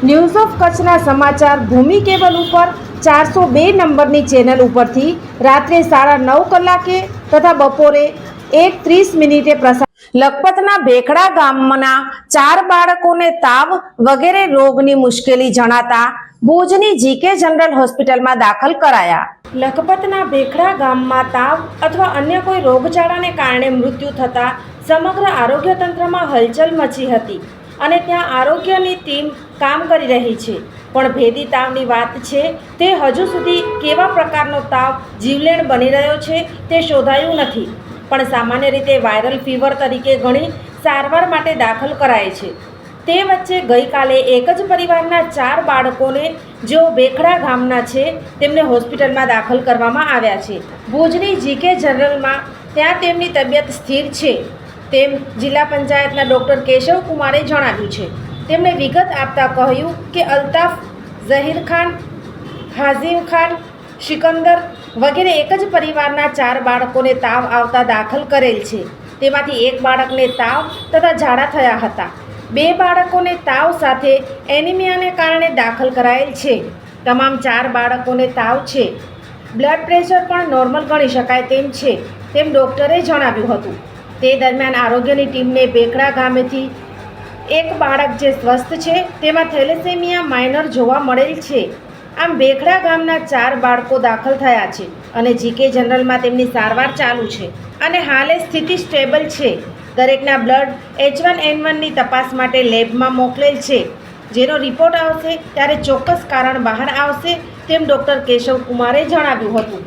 news of કચ્છના સમાચાર ભૂમિ cable ઉપર ચારસો બે નંબરની ચેનલ ઉપરથી રાત્રે સાડા નવ કલાકે તથા બપોરે એક ત્રીસ મિનિટે પ્રસાર લખપતના ભેખડા ગામના ચાર બાળકોને તાવ વગેરે રોગની મુશ્કેલી જણાતા ભુજની જીકે જનરલ હોસ્પિટલમાં દાખલ કરાયા. લખપતના ભેખડા ગામમાં તાવ અથવા અન્ય કોઈ રોગચાળાને કારણે મૃત્યુ થતા સમગ્ર આરોગ્ય તંત્રમાં હલચલ મચી હતી. અને ત્યાં આરોગ્યની ટીમ કામ કરી રહી છે. પણ ભેદી તાવની વાત છે, તે હજુ સુધી કેવા પ્રકારનો તાવ જીવલેણ બની રહ્યો છે તે શોધાયું નથી. પણ સામાન્ય રીતે વાયરલ ફીવર તરીકે ગણી સારવાર માટે દાખલ કરાય છે. તે વચ્ચે ગઈકાલે એક જ પરિવારના ચાર બાળકોને જેઓ બેખડા ગામના છે, તેમને હોસ્પિટલમાં દાખલ કરવામાં આવ્યા છે. ભુજની જીકે જનરલમાં ત્યાં તેમની તબિયત સ્થિર છે. તેમ જિલ્લા પંચાયતના ડૉક્ટર કેશવ કુમારે જણાવ્યું છે. તેમણે વિગત આપતા કહ્યું કે અલ્તાફ, ઝહીર ખાન, હાઝીમ ખાન, સિકંદર વગેરે એક જ પરિવારના ચાર બાળકોને તાવ આવતા દાખલ કરેલ છે. તેમાંથી એક બાળકને તાવ તથા ઝાડા થયા હતા. બે બાળકોને તાવ સાથે એનિમિયાને કારણે દાખલ કરાયેલ છે. તમામ ચાર બાળકોને તાવ છે. બ્લડ પ્રેશર પણ નોર્મલ ગણી શકાય તેમ છે, તેમ ડૉક્ટરે જણાવ્યું હતું. તે દરમિયાન આરોગ્યની ટીમને બેકડા ગામેથી એક બાળક જે સ્વસ્થ છે, તેમાં થેલેસેમિયા માઇનર જોવા મળેલ છે. આમ બેખડા ગામના ચાર બાળકો દાખલ થયા છે અને જીકે જનરલમાં તેમની સારવાર ચાલુ છે અને હાલે સ્થિતિ સ્ટેબલ છે. દરેકના બ્લડ એચ વન એન વનની તપાસ માટે લેબમાં મોકલેલ છે. જેનો રિપોર્ટ આવશે ત્યારે ચોક્કસ કારણ બહાર આવશે તેમ ડૉક્ટર કેશવ કુમારે જણાવ્યું હતું.